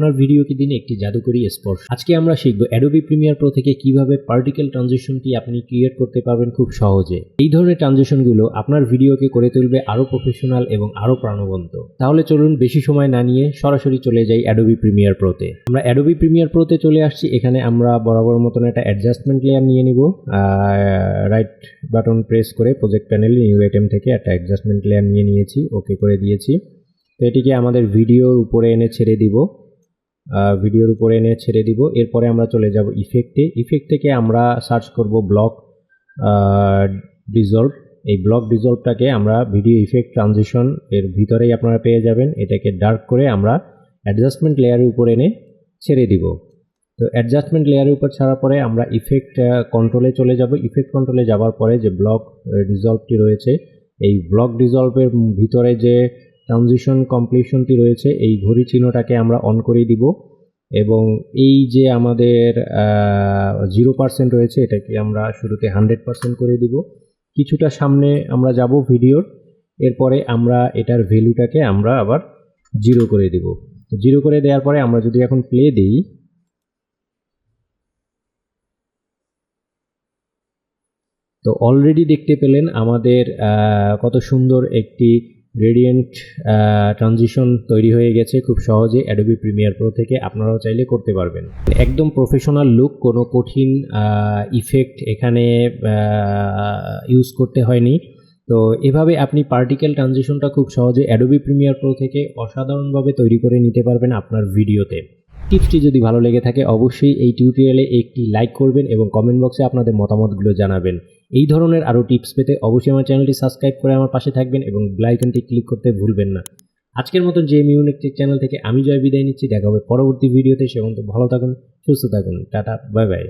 আপনার ভিডিওকে দিন একটি জাদুকরী স্পর্শ। আজকে আমরা শিখব অ্যাডোবি প্রিমিয়ার প্রো থেকে কীভাবে পার্টিকেল ট্রানজিশনটি আপনি ক্রিয়েট করতে পারবেন খুব সহজে। এই ধরনের ট্রানজিশনগুলো আপনার ভিডিওকে করে তুলবে আরও প্রফেশনাল এবং আরও প্রাণবন্ত। তাহলে চলুন বেশি সময় না নিয়ে সরাসরি চলে যাই অ্যাডোবি প্রিমিয়ার প্রোতে আমরা অ্যাডোবি প্রিমিয়ার প্রোতে চলে আসছি। এখানে আমরা বরাবর মতন একটা অ্যাডজাস্টমেন্ট লেয়ার নিয়ে নিব। রাইট বাটন প্রেস করে প্রজেক্ট প্যানেলে নিউ আইটেম থেকে একটা অ্যাডজাস্টমেন্ট লেয়ার নিয়ে নিয়েছি। ওকে করে দিয়েছি। তো এটিকে আমাদের ভিডিওর উপরে এনে ছেড়ে দিব। ভিডিওর উপরে এনে ছেড়ে দিব। এরপরে আমরা চলে যাব ইফেক্টে ইফেক্ট থেকে আমরা সার্চ করব ব্লক ডিজলভ এই ব্লক ডিজলভটাকে আমরা ভিডিও ইফেক্ট ট্রানজিশন এর ভিতরেই আপনারা পেয়ে যাবেন। এটাকে ডার্ক করে আমরা অ্যাডজাস্টমেন্ট লেয়ারের উপরে এনে ছেড়ে দিব। তো অ্যাডজাস্টমেন্ট লেয়ারের উপর ছাড়ার পরে আমরা ইফেক্ট কন্ট্রোলে চলে যাব। ইফেক্ট কন্ট্রোলে যাওয়ার পরে যে ব্লক ডিজলভটি রয়েছে, এই ব্লক ডিজলভের ভিতরে যে ট্রানজিশন কমপ্লিশনটি রয়েছে, এই ঘড়ি চিহ্নটাকে আমরা অন করে দিব এবং এই যে আমাদের জিরো পার্সেন্ট রয়েছে, এটাকে আমরা শুরুতে হান্ড্রেড পার্সেন্ট করে দিব। কিছুটা সামনে আমরা যাব ভিডিওর, এরপরে আমরা এটার ভ্যালুটাকে আমরা আবার জিরো করে দিব। জিরো করে দেওয়ার পরে আমরা যদি এখন প্লে দিই, তো অলরেডি দেখতে পেলেন আমাদের কত সুন্দর একটি রেডিয়েন্ট ট্রানজিশন তৈরি হয়ে গেছে খুব সহজে অ্যাডোবি প্রিমিয়ার প্রো থেকে। আপনারাও চাইলে করতে পারবেন। একদম প্রফেশনাল লুক কোনো কঠিন ইফেক্ট এখানে ইউজ করতে হয়নি। তো এভাবে আপনি পার্টিকেল ট্রানজিশনটা খুব সহজে অ্যাডোবি প্রিমিয়ার প্রো থেকে অসাধারণভাবে তৈরি করে নিতে পারবেন আপনার ভিডিওতে। টিপসটি যদি ভালো লেগে থাকে, অবশ্যই এই টিউটোরিয়ালে একটি লাইক করবেন এবং কমেন্ট বক্সে আপনাদের মতামতগুলো জানাবেন। এই ধরনের আরও টিপস পেতে অবশ্যই আমার চ্যানেলটি সাবস্ক্রাইব করে আমার পাশে থাকবেন এবং ব্লাইকনটি ক্লিক করতে ভুলবেন না। আজকের মতন যে মিউনিক চ্যানেল থেকে আমি জয় বিদায় নিচ্ছি, দেখা হবে পরবর্তী ভিডিওতে। সে ভালো থাকুন, সুস্থ থাকুন। Tata, bye bye.